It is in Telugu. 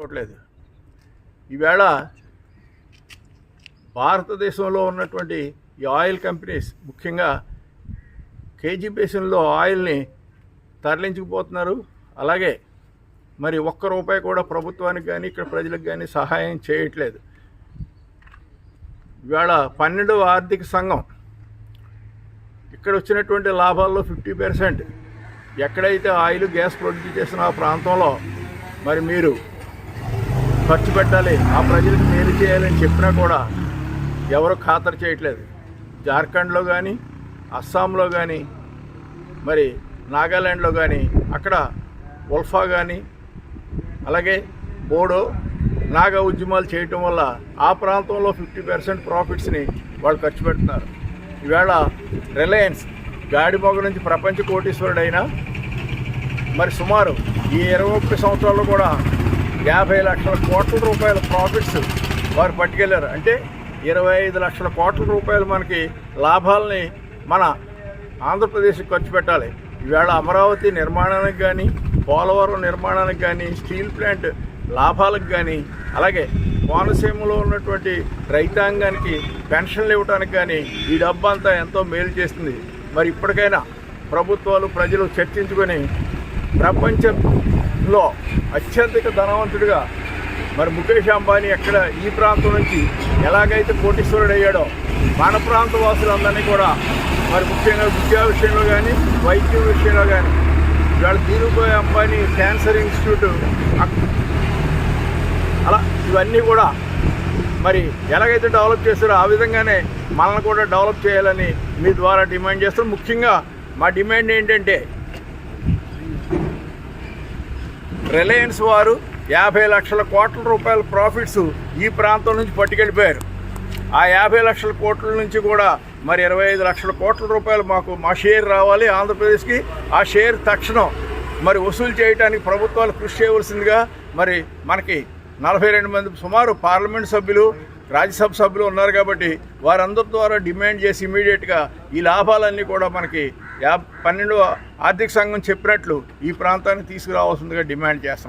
చూడలేదు. ఈవేళ భారతదేశంలో ఉన్నటువంటి ఈ ఆయిల్ కంపెనీస్ ముఖ్యంగా కేజీ బేసిన్లో ఆయిల్ని తరలించుకుపోతున్నారు. అలాగే మరి ఒక్క రూపాయి కూడా ప్రభుత్వానికి కానీ ఇక్కడ ప్రజలకు కానీ సహాయం చేయట్లేదు. ఇవాళ పన్నెండవ ఆర్థిక సంఘం ఇక్కడ వచ్చినటువంటి లాభాల్లో ఫిఫ్టీ పర్సెంట్. ఎక్కడైతే ఆయిల్ గ్యాస్ ప్రొడ్యూస్ చేసిన ఆ ప్రాంతంలో మరి మీరు ఖర్చు పెట్టాలి ఆ ప్రజలకు మేలు చేయాలని చెప్పినా కూడా ఎవరు ఖాతరు చేయట్లేదు. జార్ఖండ్లో కానీ అస్సాంలో కానీ మరి నాగాలాండ్లో కానీ అక్కడ ఉల్ఫా కానీ అలాగే బోడో నాగా ఉద్యమాలు చేయటం వల్ల ఆ ప్రాంతంలో ఫిఫ్టీ పర్సెంట్ ప్రాఫిట్స్ని వాళ్ళు ఖర్చు పెడుతున్నారు. ఈవేళ రిలయన్స్ గాడిమొగ నుంచి ప్రపంచ కోటీశ్వరుడైనా మరి సుమారు ఈ ఇరవై ఒకటి సంవత్సరాల్లో కూడా యాభై లక్షల కోట్ల రూపాయల ప్రాఫిట్స్ వారు పట్టుకెళ్ళారు అంటే ఇరవై ఐదు లక్షల కోట్ల రూపాయలు మనకి లాభాలని మన ఆంధ్రప్రదేశ్ ఖర్చు పెట్టాలి. ఈవేళ అమరావతి నిర్మాణానికి కానీ పోలవరం నిర్మాణానికి కానీ స్టీల్ ప్లాంట్ లాభాలకు కానీ అలాగే కోనసీమలో ఉన్నటువంటి రైతాంగానికి పెన్షన్లు ఇవ్వడానికి కానీ ఈ డబ్బు అంతా ఎంతో మేలు చేస్తుంది. మరి ఇప్పటికైనా ప్రభుత్వాలు ప్రజలు చర్చించుకొని లో అత్యధిక ధనవంతుడిగా మరి ముఖేష్ అంబానీ ఎక్కడ ఈ ప్రాంతం నుంచి ఎలాగైతే కోటీశ్వరుడు అయ్యాడో మన ప్రాంత వాసులందరినీ కూడా మరి ముఖ్యంగా విద్యా విషయంలో కానీ వైద్యం విషయంలో కానీ ఇవాళ ధీరుభాయ్ అంబానీ క్యాన్సర్ ఇన్స్టిట్యూట్ అలా ఇవన్నీ కూడా మరి ఎలాగైతే డెవలప్ చేస్తారో ఆ విధంగానే మనల్ని కూడా డెవలప్ చేయాలని మీ ద్వారా డిమాండ్ చేస్తాం ముఖ్యంగా మా డిమాండ్ ఏంటంటే రిలయన్స్ వారు యాభై లక్షల కోట్ల రూపాయల ప్రాఫిట్స్ ఈ ప్రాంతం నుంచి పట్టుకెళ్ళిపోయారు. ఆ యాభై లక్షల కోట్ల నుంచి కూడా మరి ఇరవై ఐదు లక్షల కోట్ల రూపాయలు మాకు మా షేర్ రావాలి ఆంధ్రప్రదేశ్కి. ఆ షేర్ తక్షణం మరి వసూలు చేయడానికి ప్రభుత్వాలు కృషి చేయవలసిందిగా మరి మనకి నలభై రెండు మంది సుమారు పార్లమెంట్ సభ్యులు రాజ్యసభ సభ్యులు ఉన్నారు కాబట్టి వారందరి ద్వారా డిమాండ్ చేసి ఇమీడియట్గా ఈ లాభాలన్నీ కూడా మనకి యా పన్నెండు ఆర్థిక సంఘం చెప్పినట్లు ఈ ప్రాంతానికి తీసుకురావాల్సిందిగా డిమాండ్ చేస్తున్నాం.